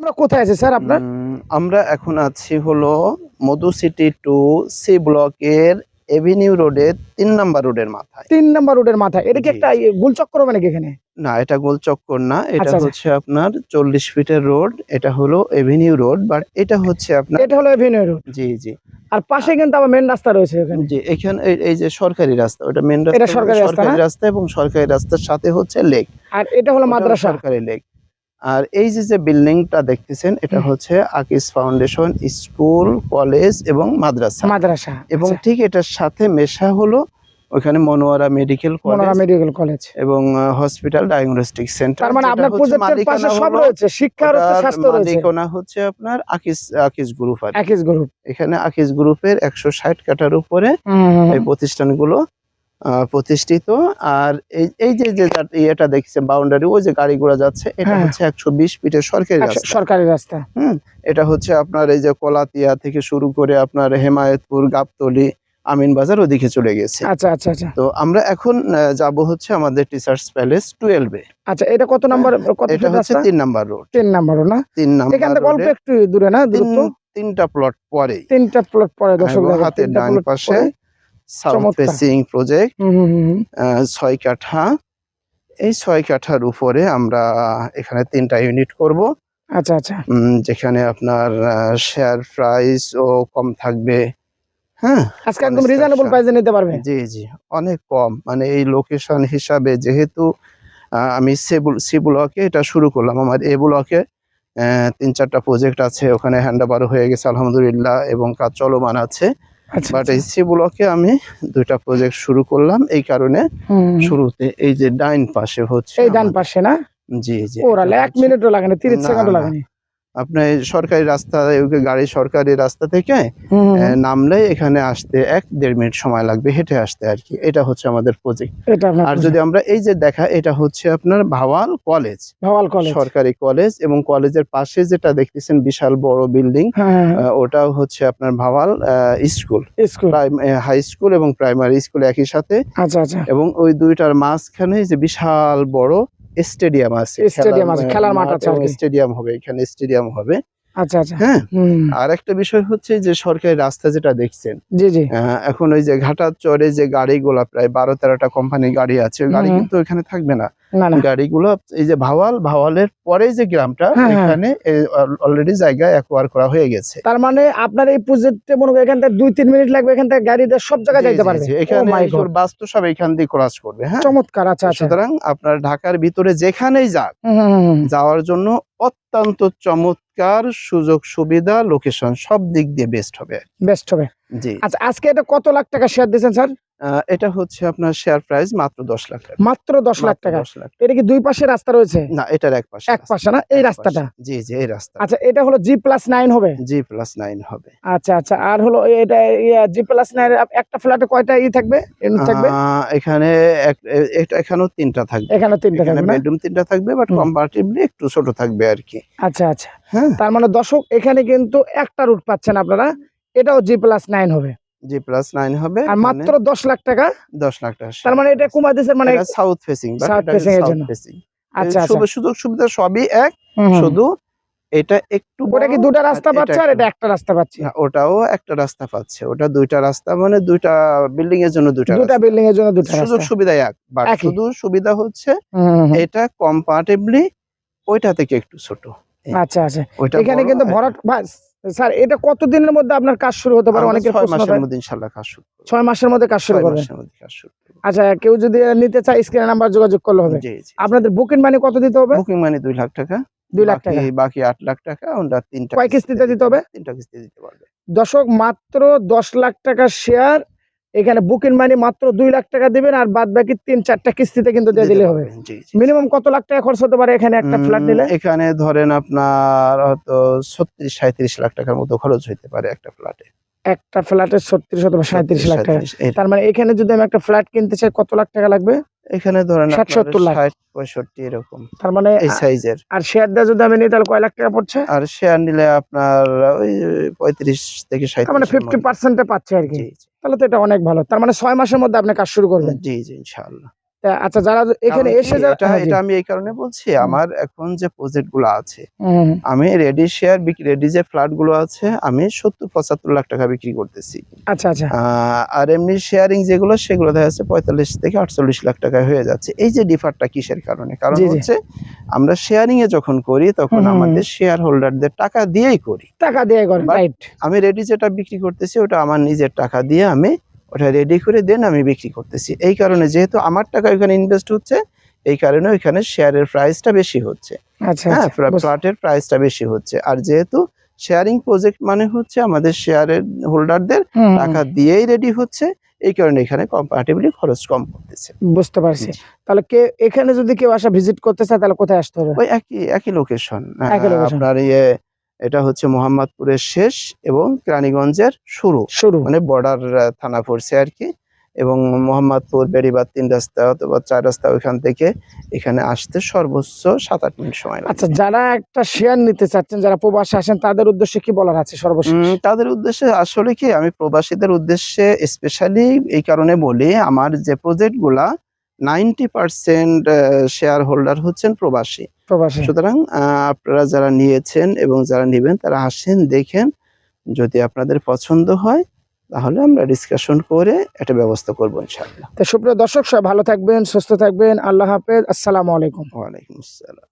আমরা কোথায় আছি স্যার আপনার? আমরা এখন আছি হলো মধু সিটি টু সি ব্লকের এভিনিউ রোডের তিন নাম্বার রোডের মাথায়। তিন নম্বর রোডের মাথায়। এটা কি একটা গোলচক্কর নাকি এখানে? না এটা গোল চক্কর না এটা আচ্ছা, আচ্ছা। হচ্ছে আপনার চল্লিশ ফিটের রোড এটা হলো এভিনিউ রোড বাট এটা হচ্ছে আপনার এটা হলো এভিনিউ রোড। জি জি। আর পাশে কিন্তু আবার মেন রাস্তা রয়েছে এখানে জি এখানে এই- যে সরকারি রাস্তা ওটা মেন রাস্তা এটা সরকারি রাস্তা এবং সরকারি রাস্তার সাথে হচ্ছে লেক আর এটা হলো মাদ্রাসা। সরকারি লেক আর এই যে যে বিল্ডিংটা দেখতেছেন এটা হচ্ছে আকিস ফাউন্ডেশন স্কুল কলেজ এবং মাদ্রাসা। মাদ্রাসা এবং আচ্ছা, ঠিক এটার সাথে মেশা হলো ওখানে Monowara medical college medical college. এবং হসপিটাল ডায়াগনস্টিক সেন্টার। তার মানে আপনার প্রজেক্টের পাশে সব রয়েছে শিক্ষা রয়েছে স্বাস্থ্য রয়েছে। মালিকানা হচ্ছে আপনার আকিস আকিস গ্রুপ আর কি। একিস গ্রুপ। এখানে আকিস গ্রুপের একশো ষাট কাঠার উপরে এই প্রতিষ্ঠানগুলো প্রতিষ্ঠিত। আর এই এই যে যে ইয়েটা দেখছে বাউন্ডারি ওই যে গাড়িগুলো যাচ্ছে এটা হ্যাঁ। হচ্ছে একশো বিশ ফিটের সরকারি রাস্তা। সরকারি রাস্তা। এটা হচ্ছে আপনার এই যে কলাতিয়া থেকে শুরু করে আপনার হেমায়তপুর গাবতলি আমিন বাজার ওদিকে চলে গেছে। আচ্ছা আচ্ছা আচ্ছা। তো আমরা এখন যাব হচ্ছে আমাদের টিচার্স প্যালেস টুয়েলভে আচ্ছা এটা কত নাম্বার কত এটা হচ্ছে তিন নাম্বার রোড তিন নাম্বার না? তিন নাম্বার এখান থেকে অল্প একটু দূরে না দূরত্ব? তিনটা প্লট পরে তিনটা প্লট পরে দর্শক হাতের ডান পাশে। South facing project. ছয় কাঠা। এই ছয় কাঠার উপরে আমরা এখানে তিনটা ইউনিট করব। আচ্ছা আচ্ছা। যেখানে আপনার শেয়ার প্রাইস ও কম থাকবে। হ্যাঁ? আজকে একদম Construction। রিজনেবল প্রাইসে নিতে পারবে? জি জি। অনেক কম। মানে এই লোকেশন হিসাবে যেহেতু আমি সে ব্লকে এটা শুরু করলাম। আমার এ ব্লকে তিন চারটা প্রজেক্ট আছে। ওখানে হ্যান্ড ওভার হয়ে গেছে আলহামদুলিল্লাহ এবং কাজ চলমান আছে। বাট আচ্ছা। সি ব্লকে আমি দুইটা প্রজেক্ট শুরু করলাম এই কারণে। শুরুতে এই যে ডাইন পাশে হচ্ছে এই ডান পাশে না জি জি ওরালে এটা এক মিনিটও লাগে না তিরিশ সেকেন্ডও। লাগে আপনার সরকারি রাস্তা গাড়ি সরকারি রাস্তা থেকে নামলে এখানে আসতে এক দেড় মিনিট সময় লাগবে হেঁটে আসতে আর কি। এটা হচ্ছে আমাদের প্রজেক্ট আর যদি আমরা এই যে দেখা এটা হচ্ছে আপনার ভাওয়াল কলেজ ভাওয়াল কলেজ সরকারি কলেজ এবং কলেজের পাশে যেটা দেখতেছেন বিশাল বড় বিল্ডিং হ্যাঁ ওটাও হচ্ছে আপনার Bhawal school school high school এবং প্রাইমারি স্কুল একই সাথে। আচ্ছা আচ্ছা। এবং ওই দুইটার মাঝখানে যে বিশাল বড় স্টেডিয়াম আছে স্টেডিয়াম আছে, খেলার মাঠ আছে স্টেডিয়াম হবে এখানে স্টেডিয়াম হবে। আচ্ছা আচ্ছা। হ্যাঁ। আর একটা বিষয় হচ্ছে যে সরকারি রাস্তা যেটা দেখছেন জি জি। এখন ওই যে ঘাটার চরে যে গাড়িগুলা প্রায় বারো তেরোটা কোম্পানির গাড়ি আছে গাড়ি কিন্তু এখানে থাকবে না। গাড়িগুলো এই যে ভাওয়াল ভাওয়ালের পরে যে গ্রামটা হ্যাঁ, হ্যাঁ। এখানে অলরেডি অ্যাকোয়ার করা হয়ে গেছে। তার মানে আপনার এই প্রজেক্টে মনে করেন এখান থেকে দুই তিন মিনিট লাগবে এখান থেকে গাড়ি দিয়ে সব জায়গায় যাইতে পারবে। Oh এখানে বাস তো সব এখান দিয়ে ক্রস করবে হ্যাঁ? চমৎকার আচ্ছা আচ্ছা। সুতরাং আপনার ঢাকার ভিতরে যেখানেই যাক। যাওয়ার জন্য অত্যন্ত চমৎকার সুযোগ সুবিধা লোকেশন সব দিক দিয়ে বেস্ট হবে। বেস্ট হবে। জি। আচ্ছা আজকে এটা কত লাখ টাকা শেয়ার দিয়েছেন স্যার এটা হচ্ছে আপনার শেয়ার প্রাইস মাত্র দশ লাখ টাকা। মাত্র দশ লাখ টাকা। 10 লাখ এটা কি দুই পাশে রাস্তা রয়েছে? না এটার এক পাশে এক পাশে না? এই রাস্তাটা? জি জি এই রাস্তা। আচ্ছা এটা হলো জি প্লাস নাইন হবে? জি প্লাস নাইন হবে। আচ্ছা আচ্ছা আর হলো এটা জি প্লাস নাইন একটা ফ্ল্যাটে কয়টা ই থাকবে? থাকবে? এখানে এটা এখানেও তিনটা থাকবে। এখানে তিনটা এখানে থাকবে বেডরুম তিনটা থাকবে বাট। কম্পারেটিভলি একটু ছোট থাকবে আর কি। আচ্ছা আচ্ছা। হ্যাঁ। তার মানে দর্শক এখানে কিন্তু একটা রুট পাচ্ছেন আপনারা। এটাও জি প্লাস নাইন হবে। জি প্লাস নাইন হবে আর মাত্র দশ লাখ টাকা। দশ লাখ টাকা তার মানে এটা কুমার দেশের মানে সাউথ ফেসিং এর জন্য। আচ্ছা আচ্ছা। সুযোগ সুবিধা সবই এক। শুধু এটা একটু ওটা কি দুটা রাস্তা পাচ্ছে আর এটা একটা রাস্তা পাচ্ছে? না, ওটাও একটা রাস্তা পাচ্ছে। ওটা দুইটা রাস্তা মানে দুইটা বিল্ডিং এর জন্য দুইটা দুটা বিল্ডিং এর জন্য দুটা সুযোগ সুবিধা এক বাট শুধু সুবিধা হচ্ছে। এটা কম্পারেটিভলি ওইটা থেকে একটু ছোট। আচ্ছা আচ্ছা। এখানে কিন্তু ভরাট স্যার এটা কতদিনের মধ্যে আপনার কাজ শুরু হতে পারে? অনেকে ছয় মাসের মধ্যে ইনশাল্লাহ কাজ শুরু করব। ছয় মাসের মধ্যে কাজ শুরু কাজ আচ্ছা কেউ যদি নিতে চায় স্ক্রিনে নাম্বার যোগাযোগ করলে হবে। আপনাদের বুকিং মানি কত দিতে হবে? বুকিং মানি দুই লাখ টাকা। দুই লাখ টাকা। বাকি আট লাখ টাকা আমরা তিনটা কয় কিস্তিতে দিতে হবে? তিনটা কিস্তি দিতে পারবে। দর্শক মাত্র দশ লাখ টাকা শেয়ার এখানে বুকিং মানি মাত্র দুই লাখ টাকা দিবেন আর বাদ বাকি তিন চারটা কিস্তিতে কিন্তু দিয়ে দিলে হবে। মিনিমাম কত লাখ টাকা খরচ হতে পারে এখানে একটা ফ্ল্যাট নিলে? এখানে ধরেন আপনার হয়তো ছত্রিশ সাঁত্রিশ লাখ টাকার মতো খরচ হইতে পারে একটা ফ্ল্যাটে একটা ফ্ল্যাটের ছত্রিশ অথবা সাঁত্রিশ লাখ টাকা। তার মানে এখানে যদি আমি একটা ফ্ল্যাট কিনতে চাই কত লাখ টাকা লাগবে? এখানে ধরেন ষাট, সত্তর লাখ। পঁয়ষট্টি এরকম। তার মানে এই সাইজের আর শেয়ার দিয়ে যদি আমি নিই তাহলে কয় লাখ টাকা পড়ছে? আর শেয়ার নিলে আপনার ওই পঁয়ত্রিশ থেকে তার মানে ফিফটি পার্সেন্টে পাচ্ছে আর কি। তাহলে তো এটা অনেক ভালো। তার মানে ছয় মাসের মধ্যে আপনি কাজ শুরু করবেন। জি জি ইনশাআল্লাহ। তা আচ্ছা যারা এখানে এসে এটা হ্যাঁ। এটা আমি এই কারণে বলছি আমার এখন যে প্রজেক্টগুলো আছে আমি রেডি শেয়ার রেডি যে ফ্ল্যাটগুলো আছে আমি সত্তর পঁচাত্তর লাখ টাকা বিক্রি করতেছি। আচ্ছা আচ্ছা। আর এমনি শেয়ারিং যেগুলো সেগুলো দেখা যাচ্ছে পঁয়তাল্লিশ থেকে আটচল্লিশ লাখ টাকায় হয়ে যাচ্ছে। এই যে ডিফারটা কিসের কারণে? কারণ। হচ্ছে আমরা শেয়ারিং এ যখন করি তখন আমাদের শেয়ার হোল্ডারদের টাকা দিয়েই করি। টাকা দিয়ে রাইট আমি রেডি যেটা বিক্রি করতেছি ওটা আমার নিজের টাকা দিয়ে আমি ওটা রেডি করে দেন আমি বিক্রি করতেছি। এই কারণে যেহেতু আমার টাকা ওইখানে ইনভেস্ট হচ্ছে এই কারণে ওইখানে শেয়ারের প্রাইসটা বেশি হচ্ছে। আচ্ছা হ্যাঁ আচ্ছা, ফ্ল্যাটের প্রাইসটা বেশি হচ্ছে। আর যেহেতু শেয়ারিং প্রজেক্ট মানে হচ্ছে আমাদের শেয়ারের হোল্ডারদের টাকা দিয়েই রেডি হচ্ছে এই কারণে এখানে কম্পারেটিভলি খরচ কম পড়তেছে। বুঝতে পারছি। তাহলে কে এখানে যদি কেউ আসা ভিজিট করতে চায় তাহলে কোথায় আসতে হবে? ওই একই একই লোকেশন আপনার ইয়ে এটা হচ্ছে মোহাম্মদপুরের শেষ এবং কেরানীগঞ্জের শুরু। শুরু। মানে বর্ডার থানা পড়ছে আর কি। এবং মোহাম্মদপুর বেড়িবাদ তিন রাস্তা অথবা চার রাস্তা ওইখান থেকে এখানে আসতে সর্বোচ্চ সাত আট মিনিট সময় আচ্ছা যারা একটা শেয়ার নিতে চাচ্ছেন যারা প্রবাসে আসেন তাদের উদ্দেশ্যে কি বলার আছে সর্বশেষ? তাদের উদ্দেশ্যে আসলে কি আমি প্রবাসীদের উদ্দেশ্যে স্পেশালি এই কারণে বলি আমার যে প্রজেক্টগুলা নাইনটি পার্সেন্ট শেয়ার হোল্ডার হচ্ছেন প্রবাসী। প্রবাসী। সুতরাং আপনারা যারা নিয়েছেন এবং যারা নেবেন তারা আসেন দেখেন যদি আপনাদের পছন্দ হয় তাহলে আমরা ডিসকাশন করে একটা ব্যবস্থা করব ইনশাআল্লাহ। তো সুপ্রিয় দর্শক সবাই ভালো থাকবেন সুস্থ থাকবেন আল্লাহ হাফেজ আসসালামু আলাইকুম। ওয়ালাইকুম আসসালাম।